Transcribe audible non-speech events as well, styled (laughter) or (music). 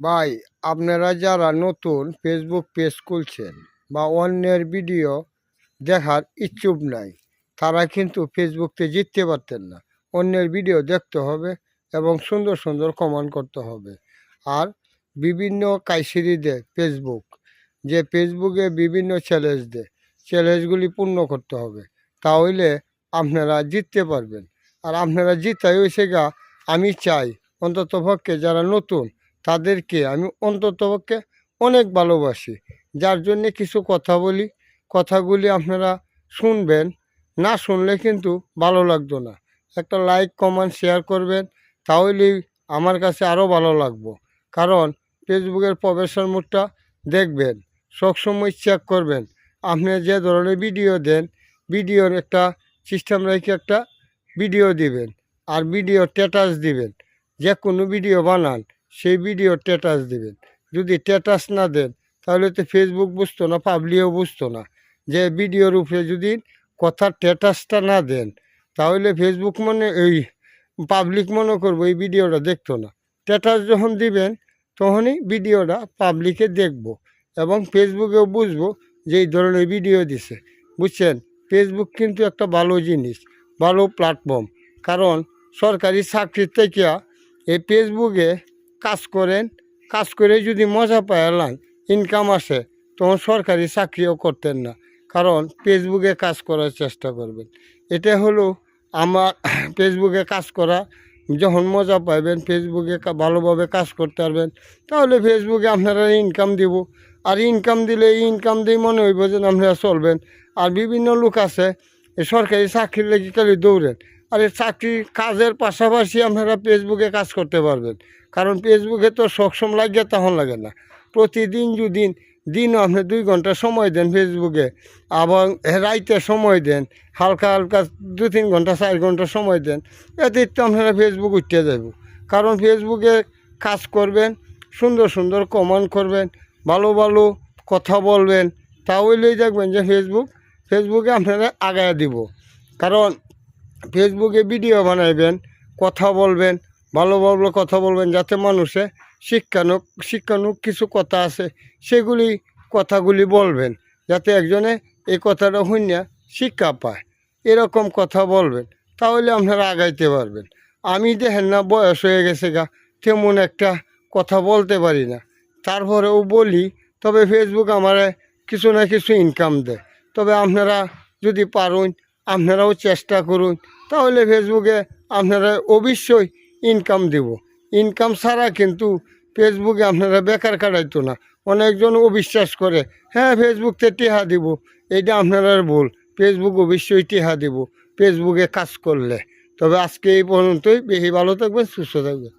ভাই, আপনারা যারা নতুন ফেসবুক পেজ খুলছেন বা অন্যের ভিডিও দেখার ইচ্ছুক নাই, তারা কিন্তু ফেসবুকতে জিততে পারতেন না। অন্যের ভিডিও দেখতে হবে এবং সুন্দর সুন্দর কমেন্ট করতে হবে। আর বিভিন্ন কাইসিরি দেয় ফেসবুক যে ফেসবুকে বিভিন্ন চ্যালেঞ্জ দেয় চ্যালেঞ্জগুলি পূর্ণ করতে হবে। তাহলে আপনারা জিততে পারবেন। আর আপনারা জিতাই হয়েছে গা, আমি চাই অন্ততপক্ষে যারা নতুন তাদেরকে আমি অন্ততপক্ষে অনেক ভালোবাসি। যার জন্যে কিছু কথা বলি। কথাগুলি আপনারা শুনবেন। না শুনলে কিন্তু ভালো লাগতো না। একটা লাইক কমেন্ট শেয়ার করবেন। তাহলেই আমার কাছে আরও ভালো লাগবো। কারণ ফেসবুকের প্রবেশের মুখটা দেখবেন। সবসময় চেক করবেন। আপনি যে ধরনের ভিডিও দেন ভিডিওর একটা সিস্টেম রেখে একটা ভিডিও দিবেন। আর ভিডিও স্ট্যাটাস দিবেন। যে কোনো ভিডিও বানান। সেই ভিডিও স্ট্যাটাস দেবেন। যদি স্ট্যাটাস না দেন, তাহলে তো ফেসবুক বুঝতো না পাবলিকও বুঝতো না। যে ভিডিওর উপরে যদি কথার স্ট্যাটাসটা না দেন, তাহলে ফেসবুক মনে, এই পাবলিক মনে করব এই ভিডিওটা দেখতো না। স্ট্যাটাস যখন দিবেন, তখনই ভিডিওটা পাবলিকে দেখব এবং ফেসবুকেও বুঝব যে এই ধরনের ভিডিও দিছে। বুঝছেন? ফেসবুক কিন্তু একটা ভালো জিনিস, ভালো প্ল্যাটফর্ম কারণ সরকারি চাকরির থেকে এই ফেসবুকে কাজ করেন, কাজ করে যদি মজা পাইলাম ইনকাম আসে, তখন সরকারি চাকরিও করতেন না। কারণ ফেসবুকে কাজ করার চেষ্টা করবেন। এটা হলো আমার (coughs) ফেসবুকে কাজ করা। যখন মজা পাইবেন ফেসবুকে ভালোভাবে কাজ করতে পারবেন, তাহলে ফেসবুকে আপনারা ইনকাম দিব। আর ইনকাম দিলে এই ইনকাম দিয়ে মনে হইব যে আপনারা চলবেন। আর বিভিন্ন লোক আছে সরকারি চাকরির লেগে খালি দৌড়েন। আর এই চাকরির কাজের পাশাপাশি আপনারা ফেসবুকে কাজ করতে পারবেন। কারণ ফেসবুকে তো সবসময় লাগে তখন লাগে না। প্রতিদিন যদি দিনও আপনি দুই ঘণ্টা সময় দেন ফেসবুকে এবং রাইতে সময় দেন, হালকা হালকা দু তিন ঘণ্টা, চার ঘণ্টা সময় দেন এতে তো আপনারা ফেসবুক উঠতে যাব কারণ ফেসবুকে কাজ করবেন, সুন্দর সুন্দর কমেন্ট করবেন, ভালো ভালো কথা বলবেন তাহলেই দেখবেন যে ফেসবুক ফেসবুকে আপনারা আগায় দিব। কারণ ফেসবুকে ভিডিও বানাইবেন, কথা বলবেন, ভালো ভালো কথা বলবেন যাতে মানুষে শিক্ষানুক শিক্ষানুক কিছু কথা আছে, সেগুলি, কথাগুলি বলবেন, যাতে একজনে এই কথাটা শুনিয়া শিক্ষা পায়। এরকম কথা বলবেন, তাহলে আপনারা আগাইতে পারবেন। আমি দেখেন না, বয়স হয়ে গেছে গা, তেমন একটা কথা বলতে পারি না। তারপরেও বলি, তবে ফেসবুক আমারে কিছু না কিছু ইনকাম দেয়। তবে আপনারা যদি পারুন, আপনারাও চেষ্টা করুন তাহলে ফেসবুকে আপনারা অবশ্যই ইনকাম দেব। ইনকাম ছাড়া কিন্তু ফেসবুকে আপনারা বেকার কাটাইতো না। অনেকজন অবিশ্বাস করে হ্যাঁ ফেসবুকতে টেহা দিব। এটা আপনারা ভুল। ফেসবুক অবশ্যই টেহা দিব, ফেসবুকে কাজ করলে। তবে আজকে এই পর্যন্তই। বেশি ভালো থাকবেন, সুস্থ থাকবেন।